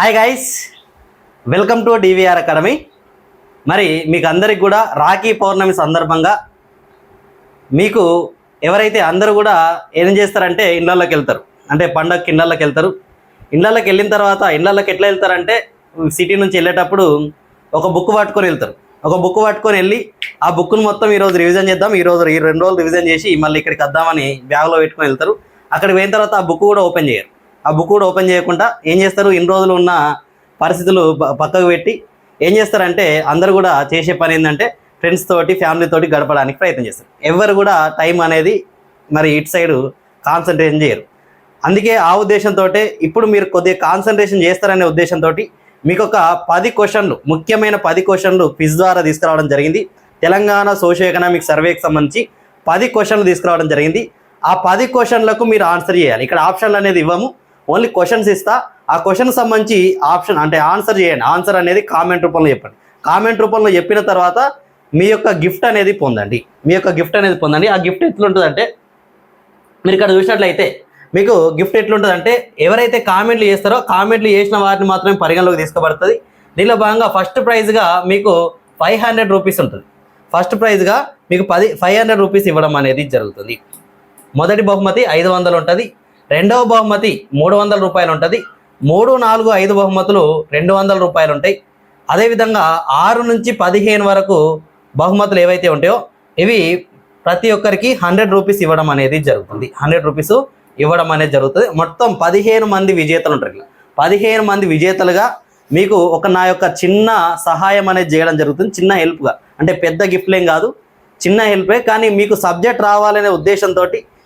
Hi guys welcome to DVR academy మరి మీకు అందరికి కూడా రాఖీ పౌర్ణమి సందర్భంగా మీకు ఎవరైతే అందరూ కూడా ఏం చేస్తారంటే ఇళ్ళల్లోకి వెళ్తారు. అంటే పండగకి ఇళ్ళల్లోకి వెళ్తారు. ఇళ్ళల్లోకి వెళ్ళిన తర్వాత ఇళ్ళల్లోకి ఎట్లా వెళ్తారంటే సిటీ నుంచి వెళ్ళేటప్పుడు ఒక బుక్ పట్టుకొని వెళ్తారు. ఒక బుక్ పట్టుకొని వెళ్ళి ఆ బుక్ను మొత్తం ఈరోజు రివిజన్ చేద్దాం. ఈరోజు ఈ రెండు రోజులు రివిజన్ చేసి మళ్ళీ ఇక్కడికి వద్దామని బ్యాగ్లో పెట్టుకొని వెళ్తారు. అక్కడికి పోయిన తర్వాత ఆ బుక్ కూడా ఓపెన్ చేయరు. ఆ బుక్ కూడా ఓపెన్ చేయకుండా ఏం చేస్తారు? ఇన్ని రోజులు ఉన్న పరిస్థితులు పక్కకు పెట్టి ఏం చేస్తారంటే అందరు కూడా చేసే పని ఏంటంటే ఫ్రెండ్స్ తోటి ఫ్యామిలీ తోటి గడపడానికి ప్రయత్నం చేస్తారు. ఎవరు కూడా టైం అనేది మరి ఇటు సైడ్ కాన్సన్ట్రేషన్ చేయరు. అందుకే ఆ ఉద్దేశంతో ఇప్పుడు మీరు కొద్దిగా కాన్సన్ట్రేషన్ చేస్తారనే ఉద్దేశంతో మీకు ఒక పది క్వశ్చన్లు ముఖ్యమైన పది క్వశ్చన్లు క్విజ్ ద్వారా తీసుకురావడం జరిగింది. తెలంగాణ సోషియో ఎకనామిక్ సర్వేకి సంబంధించి పది క్వశ్చన్లు తీసుకురావడం జరిగింది. ఆ పది క్వశ్చన్లకు మీరు ఆన్సర్ చేయాలి. ఇక్కడ ఆప్షన్లు అనేది ఇవ్వము. ఓన్లీ క్వశ్చన్స్ ఇస్తా. ఆ క్వశ్చన్ సంబంధించి ఆప్షన్ అంటే ఆన్సర్ చేయండి. ఆన్సర్ అనేది కామెంట్ రూపంలో చెప్పండి. కామెంట్ రూపంలో చెప్పిన తర్వాత మీ యొక్క గిఫ్ట్ అనేది పొందండి. మీ యొక్క గిఫ్ట్ అనేది పొందండి. ఆ గిఫ్ట్ ఎట్లుంటుందంటే మీరు ఇక్కడ చూసినట్లయితే మీకు గిఫ్ట్ ఎట్లుంటుందంటే ఎవరైతే కామెంట్లు చేస్తారో కామెంట్లు చేసిన వారిని మాత్రమే పరిగణలోకి తీసుకోబడుతుంది దీనిలో భాగంగా ఫస్ట్ ప్రైజ్గా మీకు ఫైవ్ హండ్రెడ్ రూపీస్ ఉంటుంది. ఫస్ట్ ప్రైజ్గా మీకు పది ఫైవ్ హండ్రెడ్ రూపీస్ ఇవ్వడం అనేది జరుగుతుంది. మొదటి బహుమతి ఐదు వందలు ఉంటుంది. రెండవ బహుమతి మూడు వందల రూపాయలు ఉంటుంది. మూడు నాలుగు ఐదు బహుమతులు రెండు వందల రూపాయలు ఉంటాయి. అదేవిధంగా ఆరు నుంచి పదిహేను వరకు బహుమతులు ఏవైతే ఉంటాయో ఇవి ప్రతి ఒక్కరికి హండ్రెడ్ రూపీస్ ఇవ్వడం అనేది జరుగుతుంది. హండ్రెడ్ రూపీస్ ఇవ్వడం అనేది జరుగుతుంది. మొత్తం పదిహేను మంది విజేతలు ఉంటారు పదిహేను మంది విజేతలుగా మీకు ఒక నా యొక్క చిన్న సహాయం అనేది చేయడం జరుగుతుంది. చిన్న హెల్ప్గా అంటే పెద్ద గిఫ్ట్లేం కాదు. చిన్న హెల్పే కానీ మీకు సబ్జెక్ట్ రావాలనే ఉద్దేశంతో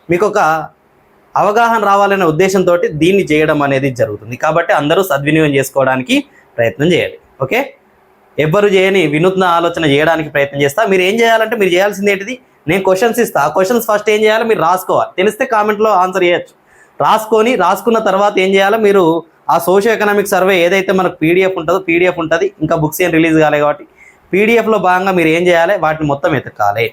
మీకు ఒక అవగాహన రావాలనే ఉద్దేశంతో దీన్ని చేయడం అనేది జరుగుతుంది. కాబట్టి అందరూ సద్వినియోగం చేసుకోవడానికి ప్రయత్నం చేయాలి. ఓకే? ఎవ్వరు చేయని వినూత్న ఆలోచన చేయడానికి ప్రయత్నం చేస్తా. మీరు ఏం చేయాలంటే మీరు చేయాల్సింది ఏంటిది? నేను క్వశ్చన్స్ ఇస్తా. ఆ క్వశ్చన్స్ ఫస్ట్ ఏం చేయాలో? మీరు రాసుకోవాలి. తెలిస్తే కామెంట్లో ఆన్సర్ చేయొచ్చు. రాసుకొని రాసుకున్న తర్వాత ఏం చేయాలో? మీరు ఆ సోషియో ఎకనామిక్ సర్వే ఏదైతే మనకు పీడిఎఫ్ ఉంటుందో పీడిఎఫ్ ఉంటుంది. ఇంకా బుక్స్ ఏం రిలీజ్ కాలే కాబట్టి పీడిఎఫ్లో భాగంగా మీరు ఏం చేయాలి? వాటిని మొత్తం ఎతకాలి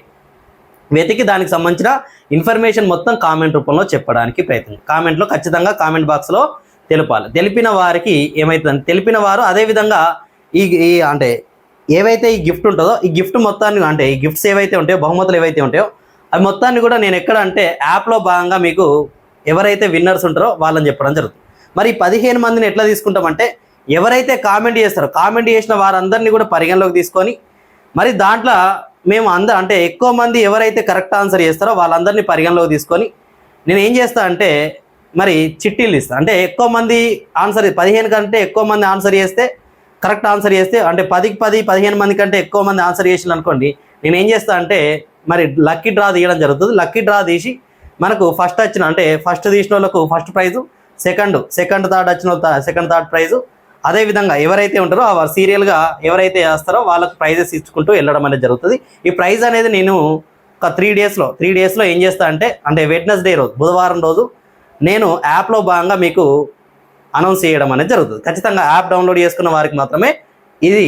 వెతికి దానికి సంబంధించిన ఇన్ఫర్మేషన్ మొత్తం కామెంట్ రూపంలో చెప్పడానికి ప్రయత్నం. కామెంట్లో ఖచ్చితంగా కామెంట్ బాక్స్లో తెలపాలి. తెలిపిన వారికి ఏమవుతుంది తెలిపిన వారు అదేవిధంగా ఈ ఈ అంటే ఏవైతే ఈ గిఫ్ట్ ఉంటుందో ఈ గిఫ్ట్ మొత్తాన్ని అంటే ఈ గిఫ్ట్స్ ఏవైతే ఉంటాయో బహుమతులు ఏవైతే ఉంటాయో అవి మొత్తాన్ని కూడా నేను ఎక్కడ అంటే యాప్లో భాగంగా మీకు ఎవరైతే విన్నర్స్ ఉంటారో వాళ్ళని చెప్పడం జరుగుతుంది. మరి పదిహేను మందిని ఎట్లా తీసుకుంటామంటే ఎవరైతే కామెంట్ చేస్తారో కామెంట్ చేసిన వారందరినీ కూడా పరిగణలోకి తీసుకొని మరి దాంట్లో మేము అందరం అంటే ఎక్కువ మంది ఎవరైతే కరెక్ట్ ఆన్సర్ చేస్తారో వాళ్ళందరినీ పరిగణలోకి తీసుకొని నేను ఏం చేస్తా అంటే మరి చిట్టీలు ఇస్తాను అంటే ఎక్కువ మంది ఆన్సర్ పదిహేను కంటే ఎక్కువ మంది ఆన్సర్ చేస్తే కరెక్ట్ ఆన్సర్ చేస్తే అంటే పదికి పది పదిహేను మంది కంటే ఎక్కువ మంది ఆన్సర్ చేసిన అనుకోండి నేను ఏం చేస్తా అంటే మరి లక్కీ డ్రా తీయడం జరుగుతుంది. లక్కీ డ్రా తీసి మనకు ఫస్ట్ వచ్చిన అంటే ఫస్ట్ తీసిన వాళ్ళకు first prize second second third వచ్చిన సెకండ్ థర్డ్ ప్రైజు అదేవిధంగా ఎవరైతే ఉంటారో ఆ సీరియల్గా ఎవరైతే వేస్తారో వాళ్ళకు ప్రైజెస్ ఇచ్చుకుంటూ వెళ్ళడం అనేది జరుగుతుంది. ఈ ప్రైజ్ అనేది నేను ఒక త్రీ డేస్లో త్రీ డేస్లో ఏం చేస్తా అంటే అంటే వెడ్నెస్డే రోజు బుధవారం రోజు నేను యాప్లో భాగంగా మీకు అనౌన్స్ చేయడం అనేది జరుగుతుంది. ఖచ్చితంగా యాప్ డౌన్లోడ్ చేసుకున్న వారికి మాత్రమే ఇది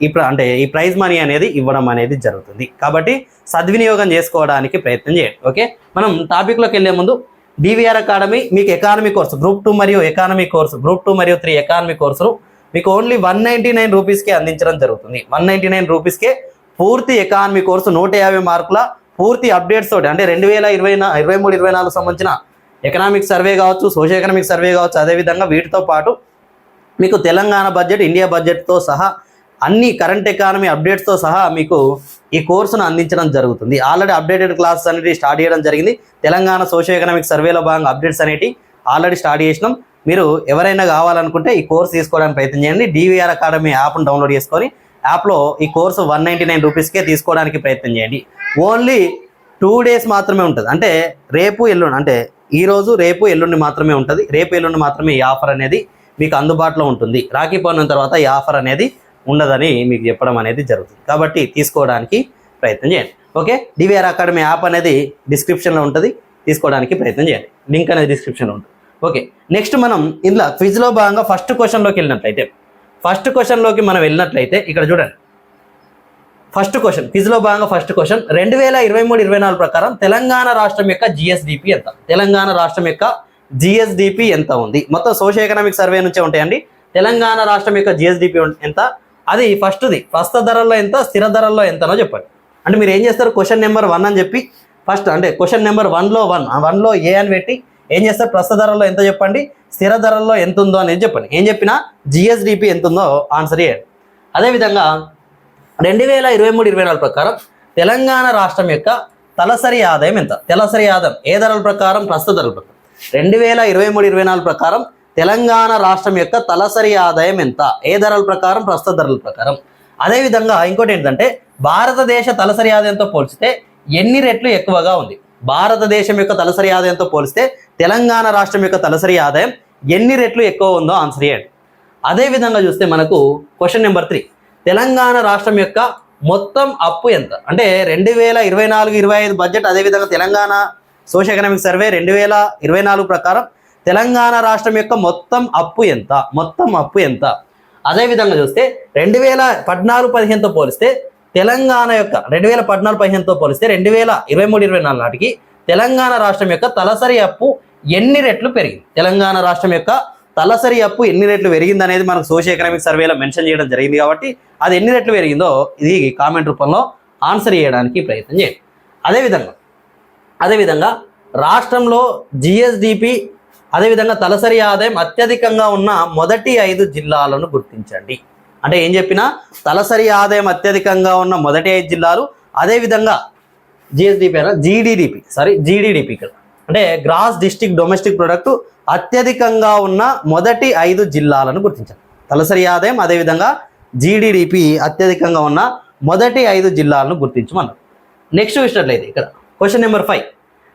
ఇప్పుడు అంటే ఈ ప్రైజ్ మనీ అనేది ఇవ్వడం అనేది జరుగుతుంది. కాబట్టి సద్వినియోగం చేసుకోవడానికి ప్రయత్నం చేయండి. ఓకే? మనం టాపిక్లోకి వెళ్ళే ముందు డివిఆర్ అకాడమీ మీకు ఎకానమీ కోర్సు గ్రూప్ టూ మరియు ఎకానమీ కోర్సు గ్రూప్ టూ మరియు త్రీ ఎకానమీ కోర్సులు మీకు ఓన్లీ వన్ నైంటీ నైన్ రూపీస్కే అందించడం జరుగుతుంది. వన్ నైంటీ నైన్ రూపీస్కే పూర్తి ఎకానమీ కోర్సు నూట యాభై మార్కుల పూర్తి అప్డేట్స్ తోటి అంటే రెండు వేల ఇరవై ఇరవై మూడు ఇరవై నాలుగు సంబంధించిన ఎకనామిక్ సర్వే కావచ్చు సోషల్ ఎకనామిక్ సర్వే కావచ్చు అదేవిధంగా వీటితో పాటు మీకు తెలంగాణ బడ్జెట్ ఇండియా బడ్జెట్తో సహా అన్ని కరెంట్ ఎకానమీ అప్డేట్స్తో సహా మీకు ఈ కోర్సును అందించడం జరుగుతుంది. ఆల్రెడీ అప్డేటెడ్ క్లాసెస్ అనేవి స్టార్ట్ చేయడం జరిగింది. తెలంగాణ సోషల్ ఎకనామిక్ సర్వేలో భాగంగా అప్డేట్స్ అనేవి ఆల్రెడీ స్టార్ట్ చేసినాం. మీరు ఎవరైనా కావాలనుకుంటే ఈ కోర్స్ తీసుకోవడానికి ప్రయత్నం చేయండి. డివిఆర్ అకాడమీ యాప్ను డౌన్లోడ్ చేసుకొని యాప్లో ఈ కోర్సు వన్ నైంటీ నైన్ రూపీస్కే తీసుకోవడానికి ప్రయత్నం చేయండి. ఓన్లీ టూ డేస్ మాత్రమే ఉంటుంది. అంటే రేపు ఎల్లుండి అంటే ఈరోజు రేపు ఎల్లుండి మాత్రమే ఉంటుంది. రేపు ఎల్లుండి మాత్రమే ఈ ఆఫర్ అనేది మీకు అందుబాటులో ఉంటుంది. రాఖీ పౌర్ణమి తర్వాత ఈ ఆఫర్ అనేది ఉండదని మీకు చెప్పడం అనేది జరుగుతుంది. కాబట్టి తీసుకోవడానికి ప్రయత్నం చేయండి. ఓకే? డివిఆర్ అకాడమీ యాప్ అనేది డిస్క్రిప్షన్లో ఉంటుంది. తీసుకోవడానికి ప్రయత్నం చేయండి. లింక్ అనేది డిస్క్రిప్షన్లో ఉంటుంది. ఓకే? నెక్స్ట్ మనం ఇందులో క్విజ్లో భాగంగా ఫస్ట్ క్వశ్చన్లోకి వెళ్ళినట్లయితే ఫస్ట్ క్వశ్చన్లోకి మనం వెళ్ళినట్లయితే ఇక్కడ చూడండి. ఫస్ట్ క్వశ్చన్ క్విజ్లో భాగంగా ఫస్ట్ క్వశ్చన్ రెండు వేల ఇరవై మూడు ఇరవై నాలుగు ప్రకారం తెలంగాణ రాష్ట్రం యొక్క జిఎస్డిపి ఎంత? తెలంగాణ రాష్ట్రం యొక్క జిఎస్డిపి ఎంత ఉంది? మొత్తం సోషల్ ఎకనామిక్ సర్వే నుంచే ఉంటాయండి. తెలంగాణ రాష్ట్రం యొక్క జిఎస్డిపి ఎంత? అది ఫస్ట్ది. ప్రస్తుత ధరల్లో ఎంత స్థిర ధరల్లో ఎంతనో చెప్పండి. అంటే మీరు ఏం చేస్తారు? క్వశ్చన్ నెంబర్ వన్ అని చెప్పి ఫస్ట్ అంటే క్వశ్చన్ నెంబర్ వన్లో వన్ వన్లో ఏ అని పెట్టి ఏం చేస్తారు? ప్రస్తుత ధరల్లో ఎంత చెప్పండి? స్థిర ధరల్లో ఎంత ఉందో అనేది చెప్పండి. ఏం చెప్పినా జిఎస్డిపి ఎంత ఉందో ఆన్సర్ చేయండి. అదేవిధంగా రెండు వేల ఇరవై మూడు ఇరవై నాలుగు ప్రకారం తెలంగాణ రాష్ట్రం యొక్క తలసరి ఆదాయం ఎంత? తలసరి ఆదాయం ఏ ధరల ప్రకారం? ప్రస్తుత ధరల ప్రకారం. రెండు వేల ఇరవై మూడు ఇరవై నాలుగు ప్రకారం తెలంగాణ రాష్ట్రం యొక్క తలసరి ఆదాయం ఎంత? ఏ ధరల ప్రకారం? ప్రస్తుత ధరల ప్రకారం. అదేవిధంగా ఇంకోటి ఏంటంటే భారతదేశ తలసరి ఆదాయంతో పోల్చితే ఎన్ని రెట్లు ఎక్కువగా ఉంది? భారతదేశం యొక్క తలసరి ఆదాయంతో పోలిస్తే తెలంగాణ రాష్ట్రం యొక్క తలసరి ఆదాయం ఎన్ని రెట్లు ఎక్కువ ఉందో ఆన్సర్ చేయండి. అదే విధంగా చూస్తే మనకు క్వశ్చన్ నెంబర్ త్రీ. తెలంగాణ రాష్ట్రం యొక్క మొత్తం అప్పు ఎంత? అంటే రెండు వేల ఇరవై నాలుగు ఇరవై ఐదు బడ్జెట్ అదేవిధంగా తెలంగాణ సోషల్ ఎకనామిక్ సర్వే రెండు వేల ఇరవై నాలుగు ప్రకారం తెలంగాణ రాష్ట్రం యొక్క మొత్తం అప్పు ఎంత? మొత్తం అప్పు ఎంత? అదేవిధంగా చూస్తే రెండు వేల పద్నాలుగు పదిహేనుతో పోలిస్తే తెలంగాణ యొక్క రెండు వేల పద్నాలుగు పదిహేనుతో పోలిస్తే రెండు వేల ఇరవై మూడు ఇరవై నాలుగు నాటికి తెలంగాణ రాష్ట్రం యొక్క తలసరి అప్పు ఎన్ని రెట్లు పెరిగింది? తెలంగాణ రాష్ట్రం యొక్క తలసరి అప్పు ఎన్ని రెట్లు పెరిగింది అనేది మనకు సోషియో ఎకనామిక్ సర్వేలో మెన్షన్ చేయడం జరిగింది కాబట్టి అది ఎన్ని రెట్లు పెరిగిందో ఇది కామెంట్ రూపంలో ఆన్సర్ చేయడానికి ప్రయత్నం చేయండి. అదేవిధంగా అదేవిధంగా రాష్ట్రంలో జిఎస్డిపి అదేవిధంగా తలసరి ఆదాయం అత్యధికంగా ఉన్న మొదటి ఐదు జిల్లాలను గుర్తించండి. అంటే ఏం చెప్పినా తలసరి ఆదాయం అత్యధికంగా ఉన్న మొదటి ఐదు జిల్లాలు అదేవిధంగా జిఎస్డిపి అయినా జీడిడిపి సారీ జీడిడిపి ఇక్కడ. అంటే గ్రాస్ డిస్టిక్ డొమెస్టిక్ ప్రొడక్ట్ అత్యధికంగా ఉన్న మొదటి ఐదు జిల్లాలను గుర్తించండి. తలసరి ఆదాయం అదేవిధంగా జీడిడిపి అత్యధికంగా ఉన్న మొదటి ఐదు జిల్లాలను గుర్తించమన్నారు. నెక్స్ట్ చూసినట్లయితే ఇక్కడ క్వశ్చన్ నెంబర్ ఫైవ్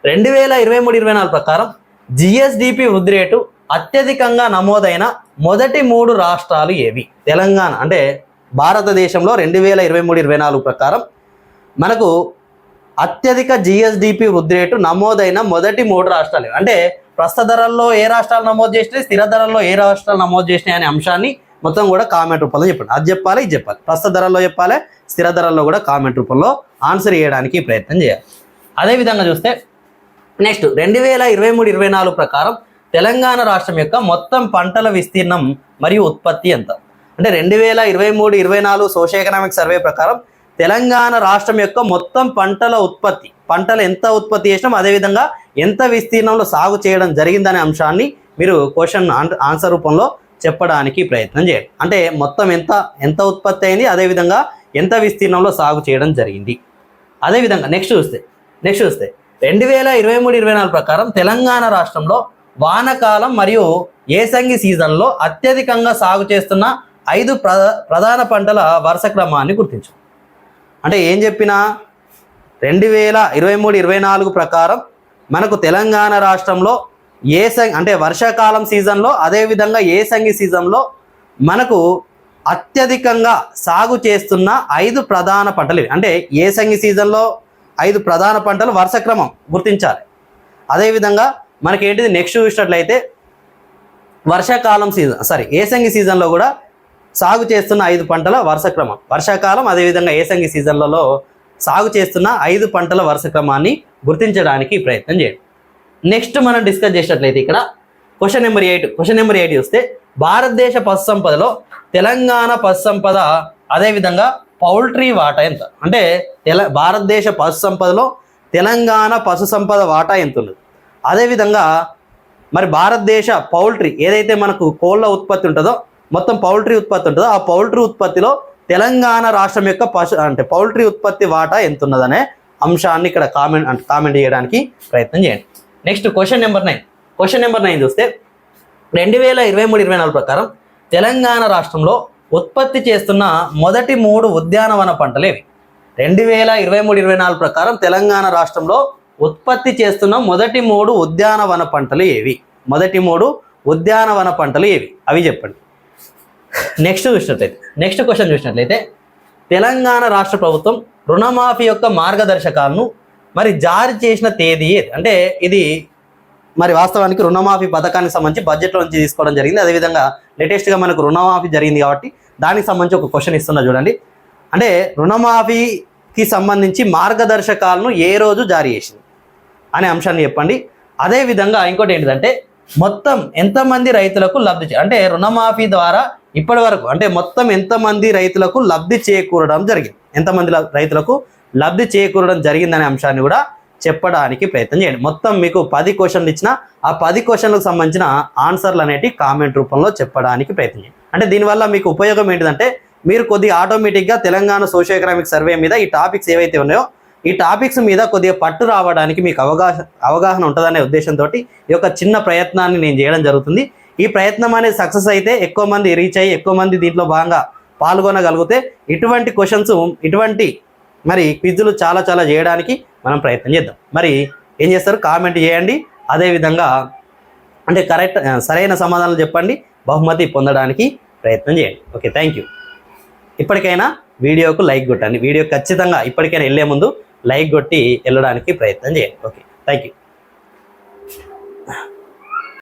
రెండు వేల ఇరవై మూడు ఇరవై నాలుగు ప్రకారం జిఎస్డిపి వృద్ధి రేటు అత్యధికంగా నమోదైన మొదటి మూడు రాష్ట్రాలు ఏవి? తెలంగాణ అంటే భారతదేశంలో రెండు వేల ఇరవై మూడు ఇరవై నాలుగు ప్రకారం మనకు అత్యధిక జిఎస్డిపి వృద్ధి రేటు నమోదైన మొదటి మూడు రాష్ట్రాలు అంటే ప్రస్తుత ధరల్లో ఏ రాష్ట్రాలు నమోదు చేసినాయి? స్థిర ధరల్లో ఏ రాష్ట్రాలు నమోదు చేసినాయి అనే అంశాన్ని మొత్తం కూడా కామెంట్ రూపంలో చెప్పండి. అది చెప్పాలి ఇది చెప్పాలి. ప్రస్తుత ధరల్లో చెప్పాలి స్థిర ధరల్లో కూడా కామెంట్ రూపంలో ఆన్సర్ చేయడానికి ప్రయత్నం చేయాలి. అదేవిధంగా చూస్తే నెక్స్ట్ రెండు వేల ఇరవై మూడు ఇరవై నాలుగు ప్రకారం తెలంగాణ రాష్ట్రం యొక్క మొత్తం పంటల విస్తీర్ణం మరియు ఉత్పత్తి ఎంత? అంటే రెండు వేల ఇరవై మూడు ఇరవై నాలుగు సోషల్ ఎకనామిక్ సర్వే ప్రకారం తెలంగాణ రాష్ట్రం యొక్క మొత్తం పంటల ఉత్పత్తి పంటలు ఎంత ఉత్పత్తి చేసినాం అదేవిధంగా ఎంత విస్తీర్ణంలో సాగు చేయడం జరిగిందనే అంశాన్ని మీరు క్వశ్చన్ ఆన్సర్ రూపంలో చెప్పడానికి ప్రయత్నం చేయండి. అంటే మొత్తం ఎంత ఎంత ఉత్పత్తి అయింది అదేవిధంగా ఎంత విస్తీర్ణంలో సాగు చేయడం జరిగింది? అదేవిధంగా నెక్స్ట్ చూస్తే నెక్స్ట్ చూస్తే రెండు వేల ఇరవై మూడు ఇరవై నాలుగు ప్రకారం తెలంగాణ రాష్ట్రంలో వానకాలం మరియు ఏసంగి సీజన్లో అత్యధికంగా సాగు చేస్తున్న ఐదు ప్ర ప్రధాన పంటల వరుస క్రమాన్ని గుర్తించు. అంటే ఏం చెప్పినా రెండు వేల ఇరవై మూడు ఇరవై నాలుగు ప్రకారం మనకు తెలంగాణ రాష్ట్రంలో ఏసంగి అంటే వర్షాకాలం సీజన్లో అదేవిధంగా ఏసంగి సీజన్లో మనకు అత్యధికంగా సాగు చేస్తున్న ఐదు ప్రధాన పంటలు అంటే ఏసంగి సీజన్లో ఐదు ప్రధాన పంటలు వరుస క్రమం గుర్తించాలి. అదేవిధంగా మనకి ఏంటిది నెక్స్ట్ చూసినట్లయితే వర్షాకాలం సీజన్ సారీ ఏసంగి సీజన్లో కూడా సాగు చేస్తున్న ఐదు పంటల వరుస క్రమం. వర్షాకాలం అదేవిధంగా ఏసంగి సీజన్లలో సాగు చేస్తున్న ఐదు పంటల వరుస క్రమాన్ని గుర్తించడానికి ప్రయత్నం చేయండి. నెక్స్ట్ మనం డిస్కస్ చేసినట్లయితే ఇక్కడ question number eight question number eight చూస్తే భారతదేశ పశు సంపదలో తెలంగాణ పశు సంపద అదేవిధంగా పౌల్ట్రీ వాటా ఎంత? అంటే తెల భారతదేశ పశు సంపదలో తెలంగాణ పశు సంపద వాటా ఎంత ఉన్నది అదేవిధంగా మరి భారతదేశ పౌల్ట్రీ ఏదైతే మనకు కోళ్ళ ఉత్పత్తి ఉంటుందో మొత్తం పౌల్ట్రీ ఉత్పత్తి ఉంటుందో ఆ పౌల్ట్రీ ఉత్పత్తిలో తెలంగాణ రాష్ట్రం యొక్క పశు అంటే పౌల్ట్రీ ఉత్పత్తి వాటా ఎంత ఉన్నదనే అంశాన్ని ఇక్కడ కామెంట్ అంటే కామెంట్ చేయడానికి ప్రయత్నం చేయండి. Next question number nine. Question number nine చూస్తే రెండు వేల ఇరవై మూడు ఇరవై నాలుగు ప్రకారం తెలంగాణ రాష్ట్రంలో ఉత్పత్తి చేస్తున్న మొదటి మూడు ఉద్యానవన పంటలు రెండు వేల ఇరవై మూడు ఇరవై నాలుగు ప్రకారం తెలంగాణ రాష్ట్రంలో ఉత్పత్తి చేస్తున్న మొదటి మూడు ఉద్యానవన పంటలు ఏవి? మొదటి మూడు ఉద్యానవన పంటలు ఏవి? అవి చెప్పండి. నెక్స్ట్ చూసినట్లయితే నెక్స్ట్ క్వశ్చన్ చూసినట్లయితే తెలంగాణ రాష్ట్ర ప్రభుత్వం రుణమాఫీ యొక్క మార్గదర్శకాలను మరి జారీ చేసిన తేదీ ఏది? అంటే ఇది మరి వాస్తవానికి రుణమాఫీ పథకానికి సంబంధించి బడ్జెట్లో నుంచి తీసుకోవడం జరిగింది. అదేవిధంగా లేటెస్ట్గా మనకు రుణమాఫీ జరిగింది కాబట్టి దానికి సంబంధించి ఒక క్వశ్చన్ ఇస్తున్నా చూడండి. అంటే రుణమాఫీకి సంబంధించి మార్గదర్శకాలను ఏ రోజు జారీ చేసింది? అనే అంశాన్ని చెప్పండి. అదేవిధంగా ఇంకోటి ఏంటిదంటే మొత్తం ఎంతమంది రైతులకు లబ్ధి చే- అంటే రుణమాఫీ ద్వారా ఇప్పటి వరకు అంటే మొత్తం ఎంతమంది రైతులకు లబ్ధి చేకూరడం జరిగింది? ఎంతమంది రైతులకు లబ్ధి చేకూరడం జరిగిందనే అంశాన్ని కూడా చెప్పడానికి ప్రయత్నం చేయండి. మొత్తం మీకు పది క్వశ్చన్లు ఇచ్చిన ఆ పది క్వశ్చన్లకు సంబంధించిన ఆన్సర్లు అనేటి కామెంట్ రూపంలో చెప్పడానికి ప్రయత్నం చేయండి. అంటే దీనివల్ల మీకు ఉపయోగం ఏంటిదంటే మీరు కొద్దిగా ఆటోమేటిక్గా తెలంగాణ సోషియో ఎకనామిక్ సర్వే మీద ఈ టాపిక్స్ ఏవైతే ఉన్నాయో ఈ టాపిక్స్ మీద కొద్దిగా పట్టు రావడానికి మీకు అవగాహన అవగాహన ఉంటుందనే ఉద్దేశంతో ఈ యొక్క చిన్న ప్రయత్నాన్ని నేను చేయడం జరుగుతుంది. ఈ ప్రయత్నం అనేది సక్సెస్ అయితే ఎక్కువ మంది రీచ్ అయ్యి ఎక్కువ మంది దీంట్లో భాగంగా పాల్గొనగలిగితే ఇటువంటి క్వశ్చన్స్ ఇటువంటి మరి క్విజ్లు చాలా చాలా చేయడానికి మనం ప్రయత్నం చేద్దాం. మరి ఏం చేస్తారు? కామెంట్ చేయండి. అదేవిధంగా అంటే కరెక్ట్ సరైన సమాధానాలు చెప్పండి. బహుమతి పొందడానికి ప్రయత్నం చేయండి. ఓకే థ్యాంక్ యూ ఇప్పటికైనా వీడియోకు లైక్ కొట్టండి. వీడియో ఖచ్చితంగా ఇప్పటికైనా వెళ్ళే ముందు లైక్ కొట్టి వెళ్ళడానికి ప్రయత్నం చేయండి. Okay thank you